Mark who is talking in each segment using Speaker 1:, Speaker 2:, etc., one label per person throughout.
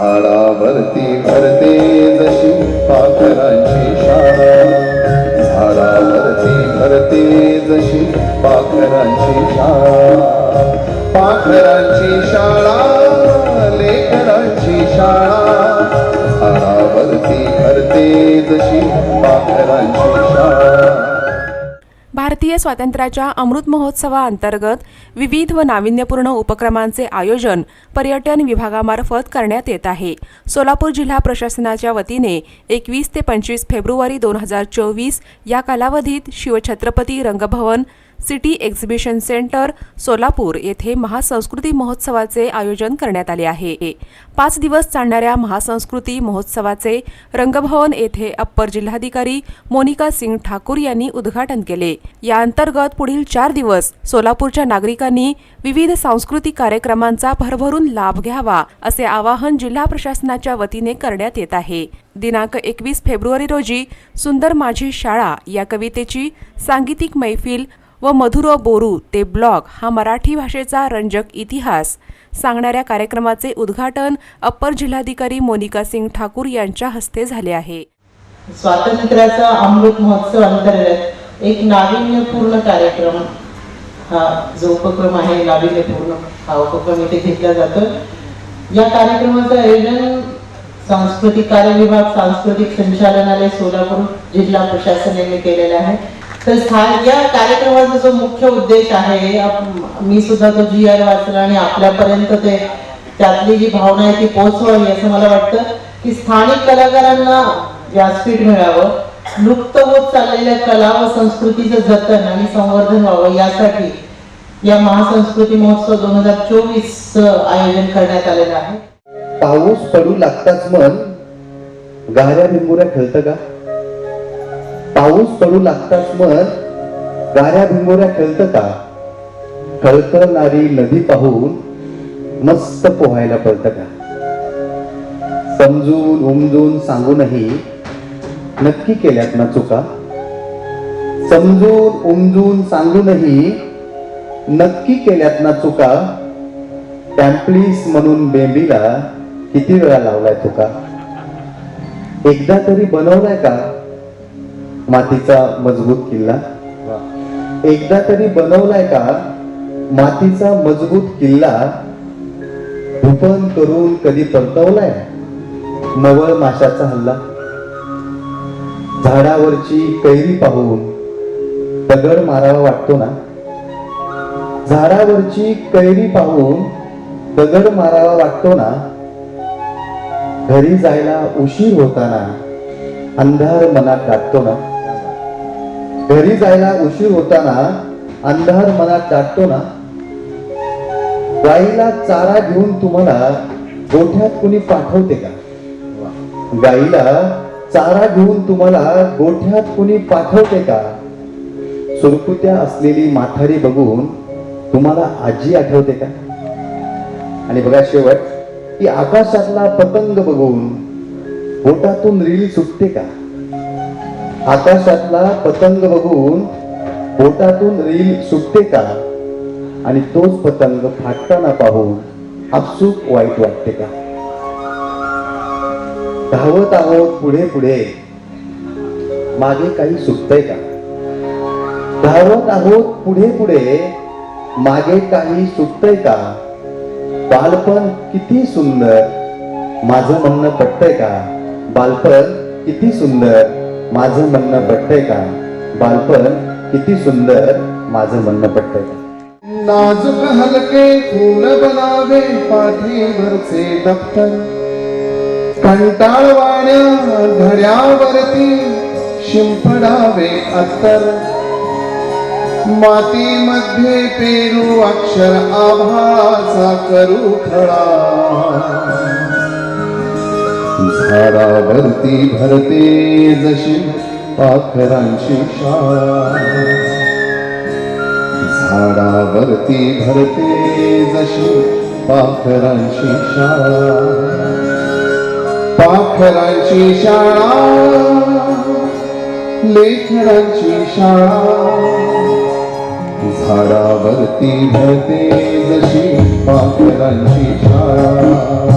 Speaker 1: झाडावरती भरते जशी पाखरांची शाळा. झाडावरती भरते जशी पाखरांची शाळा. पाखरांची शाळा लेकरांची शाळा. झाडावरती भरते जशी पाखरांची शाळा.
Speaker 2: भारतीय स्वातंत्र्याच्या अमृत महोत्सवाअंतर्गत विविध व नाविन्यपूर्ण उपक्रमांचे आयोजन पर्यटन विभागामार्फत करण्यात येत आहे. सोलापूर जिल्हा प्रशासनाच्या वतीने एकवीस ते पंचवीस फेब्रुवारी दोन हजार चोवीस या कालावधीत Shivchhatrapati Rangbhavan city exhibition centre Solapur येथे महासंस्कृती महोत्सवाचे आयोजन करण्यात आले आहे. पाच दिवस चालणाऱ्या महासंस्कृती महोत्सवाचे रंगभवन येथे अप्पर जिल्हाधिकारी मोनिका सिंग ठाकूर यांनी उद्घाटन केले. या अंतर्गत पुढील चार दिवस सोलापूरच्या नागरिकांनी विविध सांस्कृतिक कार्यक्रमांचा भरभरून लाभ घ्यावा असे आवाहन जिल्हा प्रशासनाच्या वतीने करण्यात येत आहे. दिनांक एकवीस फेब्रुवारी रोजी सुंदर माझी शाळा या कवितेची सांगीतिक मैफिल व मधुरो बोरू ते ब्लॉग हा मराठी भाषेचा रंजक इतिहास सांगणाऱ्या कार्यक्रमाचे उद्घाटन अप्पर जिल्हाधिकारी मोनिका सिंग ठाकूर यांच्या हस्ते झाले आहे.
Speaker 3: स्वातंत्र्याचा अमृत महोत्सव अंतर्गत एक नाविन्यपूर्ण कार्यक्रम हा जो उपक्रम आहे नाविन्यपूर्ण हा उपक्रम इथे घेतला जातो. या कार्यक्रमाचं आयोजन सांस्कृतिक कार्य विभाग सांस्कृतिक संचालनालय सोलापूर जिल्हा प्रशासनाने यांनी केलेलं आहे. तर स्थान या कार्यक्रमाचा जो मुख्य उद्देश आहे मी सुद्धा तो जी आर वाचला आणि आपल्यापर्यंत ते त्यातली जी भावना आहे ती पोहोचवावी असं मला वाटतं की स्थानिक कलाकारांना व्यासपीठ मिळावं लुप्त होत चाललेल्या कला व संस्कृतीचं जतन आणि संवर्धन व्हावं यासाठी या महासंस्कृती महोत्सव दोन हजार चोवीस आयोजन करण्यात आलेलं आहे.
Speaker 1: पाऊस पडू लागताच मन गाऱ्या भिंगुऱ्या खेळतं का? पाऊस पडू लागताच मग गाऱ्या भिंगोऱ्या खेळत का खळखळणारी नदी पाहून मस्त पोहायला पडत का समजून उमजून सांगूनही नक्की केल्यात ना चुका? समजून उमजून सांगूनही नक्की केल्यात ना चुका? टॅम्पलीस म्हणून बेंबीला किती वेळा लावलाय तुका एकदा तरी बनवलाय का? मातीचा मजबूत किल्ला. एकदा तरी बनवलाय का मातीचा मजबूत किल्ला भूपन करून कधी परतवलाय? नवळ माशाचा हल्ला. झाडावरची कैरी पाहून दगड मारावा वाटतो ना? झाडावरची कैरी पाहून दगड मारावा वाटतो ना? घरी जायला उशीर होताना अंधार मनात टाकतो ना? घरी जायला उशीर होताना अंधार मनात दाटतो ना? गाईला चारा घेऊन तुम्हाला गोठ्यात कुणी पाठवते का? गाईला चारा घेऊन तुम्हाला गोठ्यात कुणी पाठवते का? सुरकुत्या असलेली माथारी बघून तुम्हाला आजी आठवते का? आणि बघा शेवट की आकाशातला पतंग बघून बोटातून रील सुटते का? आकाशातला पतंग बघून बोटातून रील सुटते का? आणि तोच पतंग फाटताना पाहून आपसूक वाईट वाटते का? धावत आहोत पुढे पुढे. मागे काही सुटतंय का? धावत आहोत पुढे पुढे. मागे काही सुटतंय का? बालपण किती सुंदर. माझं म्हणणं पटतंय का? बालपण किती सुंदर. माझं म्हणणं पटतंय का? बालपण किती सुंदर माझं म्हणणं पटतंय का? नाजूक हलके फूल बनावे पाठीवरचे दप्तर. कंटाळवाण्या घड्यावरती शिंपडावे अत्तर. मातीमध्ये पेरू अक्षर आभाचा करू खळा झाडावरती भरते जशी पाखरांची शाळा. झाडावरती भरते जशी पाखरांची शाळा. पाखरांची शाळा लेखनांची शाळा. झाडावरती भरते जशी पाखरांची शाळा.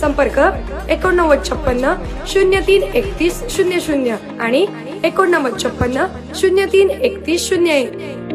Speaker 4: संपर्क एकोणनव्वद छप्पन्न शून्य तीन एकतीस शून्य शून्य आणि एकोणनव्वद छप्पन्न शून्य तीन एकतीस शून्य एक.